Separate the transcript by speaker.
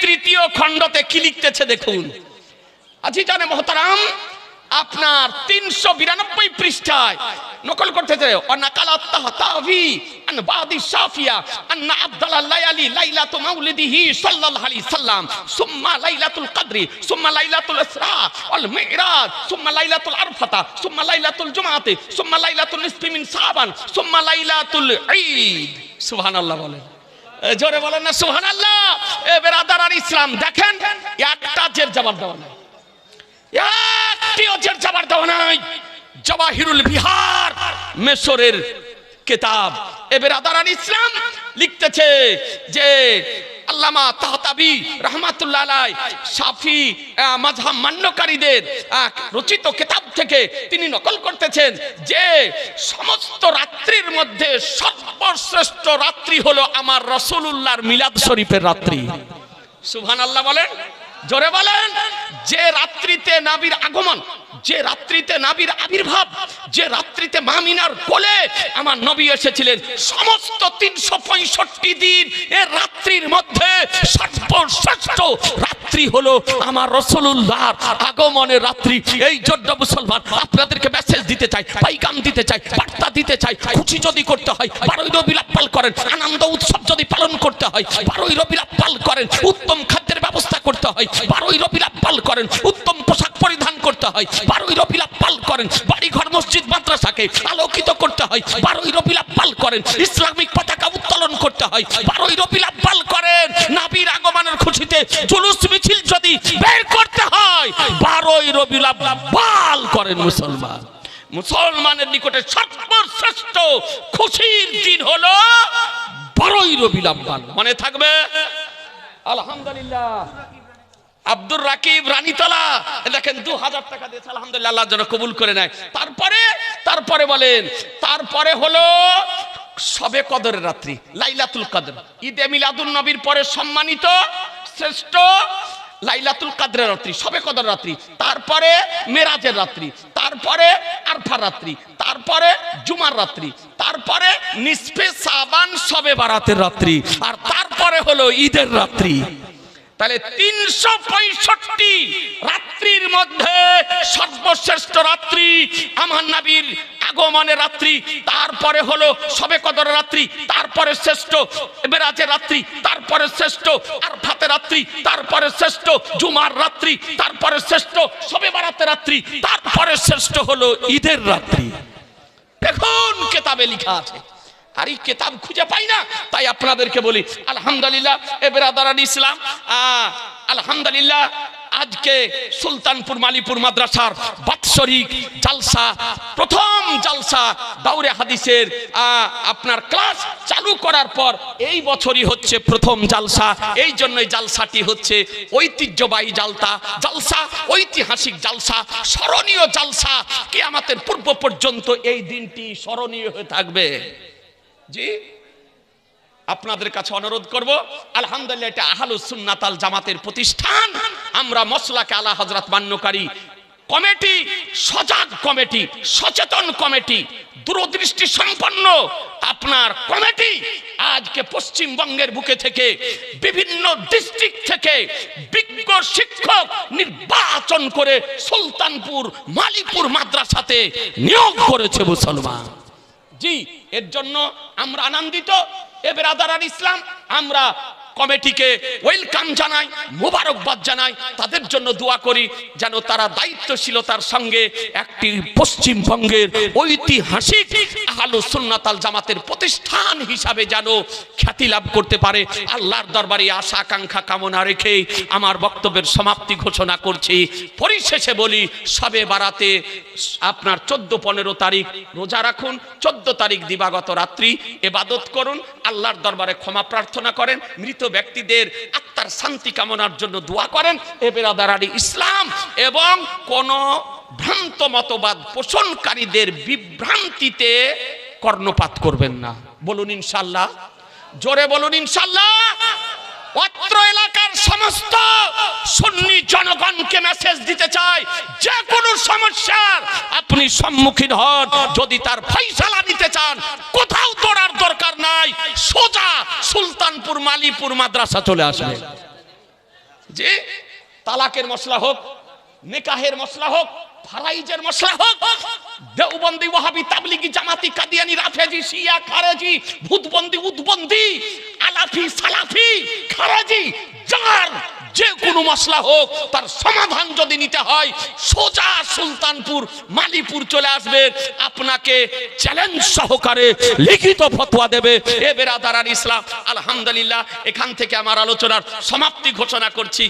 Speaker 1: তৃতীয় খণ্ডতে কি লিখতেছে দেখুন। আজি জানে মহতারাম, আপনার তিনশো বিরানব্বই পৃষ্ঠায় নকল করতেছে। সুবহানাল্লাহ বলেন। জোরে বলেন না সুহান আল্লাহ এ বেরাদার আর ইসলাম, দেখেন, একটা জের জবাব দেওয়া নাই। একটিও জের জবাব দেওয়া নাই। জবাহিরুল বিহার মেসরের কিতাব। বেরাদার আর ইসলাম লিখতেছে যে আল্লামা তাহতাবি রহমাতুল্লাহ আলাই সাফি আহ, মাযহাব মান্যকারীদের রচিত কিতাব থেকে তিনি নকল করতেছেন যে সমস্ত রাত্রির মধ্যে সর্বশ্রেষ্ঠ রাত্রি হলো আমার রসুলুল্লাহর মিলাদ শরীফের রাত্রি। সুবহান আল্লাহ বলেন জোরে বলেন যে রাত্রিতে নাবির আগমন যে রাত্রিতে নাবির আবির্ভাব যে রাত্রিতে মামিনার কোলে আমার নবী এসেছিলেন, সমস্ত তিনশো পঁয়ষট্টি দিন এ রাত্রির মধ্যে সর্বশ্রেষ্ঠ রাত্রি হলো আমার রসুল্লাহর আগমনের রাত্রি। এই জন্য মুসলমান, আপনাদেরকে মেসেজ দিতে চাই পাইকাম দিতে চাই, বার্তা দিতে চাই, খুশি যদি করতে হয়, বারোই রবি লাপ্পাল করেন, আনন্দ উৎসব যদি পালন করতে হয়, বারোই রবি লাপ্পাল করেন, উত্তম খাদ্যের ব্যবস্থা করতে হয়, বারোই রবি লাপ্পাল করেন, উত্তম করতে হয়। বারোই রবি লাপ্পাল করেন। বাড়ি ঘর মসজিদ, মাদ্রাসাকে আলোকিত করতে হয়। বারোই রবি লাপ্পাল করেন। ইসলামিক পতাকা উত্তোলন করতে হয়। বারোই রবি লাপ্পাল করেন। নাবির আগমনের খুশিতে জুলুস, মিছিল যদি বের করতে হয়, বারোই রবি পাল করেন মুসলমান। মুসলমানের নিকটে সর্বশ্রেষ্ঠ খুশির দিন হলো বারোই রবি পাল মনে থাকবে? আলহামদুলিল্লাহ। আব্দুর রাকিব, রানীতলা। দেখেন, দু হাজার টাকা দিয়েছে, আলহামদুলিল্লাহ আল্লাহর জন্য কবুল করে নেয়। তারপরে তারপরে বলেন, তারপরে হলো সবে কদরের রাত্রি, লাইলাতুল কদর। ঈদে মিলাদুল নবীর পরে সম্মানিত, শ্রেষ্ঠ লাইলাতুল কাদরের রাত্রি, সবে কদর রাত্রি। তারপরে মেরাজের রাত্রি, তারপরে আরফা রাত্রি, তারপরে জুমার রাত্রি, তারপরে নিসফে সাবান সবে বারাতের রাত্রি, আর তারপরে হলো ঈদের রাত্রি। তাহলে তিনশো পঁয়ষট্টি রাত্রির মধ্যে সর্বশ্রেষ্ঠ রাত্রি, আমার নাবির আগমনের রাত্রি, তারপরে হলো সবে কদর রাত্রি, তারপরে শ্রেষ্ঠ বেরাজের রাত্রি, তারপরে শ্রেষ্ঠ আর ভাতের রাত্রি, তারপরে শ্রেষ্ঠ জুমার রাত্রি, তারপরে শ্রেষ্ঠ সবে বারাতের রাত্রি, তারপরে শ্রেষ্ঠ হলো ঈদের রাত্রি। দেখুন কেতাবে লেখা আছে। আর এই কেতাব খুঁজে পাই না, তাই আপনাদেরকে বলি, আলহামদুলিল্লাহ, এ বেরাদারান ইসলাম আলহামদুলিল্লাহ, আজকে সুলতানপুর মালিপুর মাদ্রাসার বাৎসরিক জালসা, প্রথম জালসা দাউরে হাদিসের আপনার ক্লাস চালু করার পর এই বছরই হচ্ছে প্রথম জালসা, এই জন্যই জালসাটি হচ্ছে ঐতিহ্যবাহী জালতা, জালসা, ঐতিহাসিক জালসা, স্মরণীয় জালসা কে আমাদের পূর্ব পর্যন্ত এই দিনটি স্মরণীয় হয়ে থাকবে। জি, আপনাদের কাছে অনুরোধ করব, আলহামদুলিল্লাহ এটা আহলুস সুন্নাতাল জামাতের প্রতিষ্ঠান। আমরা মসলাকে আলা হযরত মান্যকারী কমিটি, সজাগ কমিটি, সচেতন কমিটি, দূরদৃষ্টি সম্পন্ন আপনার কমিটি আজকে পশ্চিমবঙ্গের বুকে থেকে, বিভিন্ন ডিস্ট্রিক্ট থেকে বিজ্ঞ শিক্ষক নির্বাচন করে সুলতানপুর, মালিপুর মাদ্রাসাতে নিয়োগ করেছে মুসলমান। জি এর জন্য আমরা আনন্দিত। এ বেরাদার ইসলাম আমরা কমিটিকে ওয়েলকাম জানাই, মোবারকবাদ জানাই, তাদের জন্য দোয়া করি যেন তারা দায়িত্বশীলতার সঙ্গে একটি পশ্চিমবঙ্গের ঐতিহাসিক আহলু সুন্নাতাল জামাতের প্রতিষ্ঠান হিসাবে যেন খ্যাতি লাভ করতে পারে। আল্লাহর দরবারে আশা, আকাঙ্ক্ষা, কামনা রেখে আমার বক্তব্যের সমাপ্তি ঘোষণা করছি। পরিশেষে বলি, সবে বারাতে আপনার চোদ্দ পনেরো তারিখ রোজা রাখুন, চোদ্দ তারিখ দিবাগত রাত্রি এবাদত করুন, আল্লাহর দরবারে ক্ষমা প্রার্থনা করেন, মৃত ব্যক্তিদের আত্মার শান্তি কামনার জন্য দোয়া করেন এ বেরাদারি ইসলাম এবং কোন ভ্রান্ত মতবাদ পোষণকারীদের বিভ্রান্তিতে কর্ণপাত করবেন না। বলুন ইনশাল্লাহ। জোরে বলুন ইনশাল্লাহ। অত্র এলাকার সমস্ত সুন্নি জনগণকে মেসেজ দিতে চাই, যে কোনো সমস্যার আপনি সম্মুখীন হন। যদি তার ফয়সালা নিতে চান, কোথাও দৌড়ার দরকার নাই, সোজা সুলতানপুর মালিপুর মাদ্রাসা চলে আসবে। যে তালাকের মশলা হোক, নেকাহের মশলা হোক, ফারাইজের মশলা হোক, দেওবন্দি ওয়াহাবি তাবলিগি জামাতি কাদিয়ানি রাফেজি শিয়া খারেজি ভূতবন্দি উদ্বন্দি আলাফি সালাফি, খারাজি, যার যে কোনো মশলা হোক, তার সমাধান যদি নিতে হয়, সোজা সুলতানপুর, মালিপুর চলে আসবে। আপনাকে চ্যালেঞ্জ সহকারে লিখিত ফতোয়া দেবে। এ বেরাদার ইসলাম, আলহামদুলিল্লাহ, এখান থেকে আমার আলোচনার সমাপ্তি ঘোষণা করছি।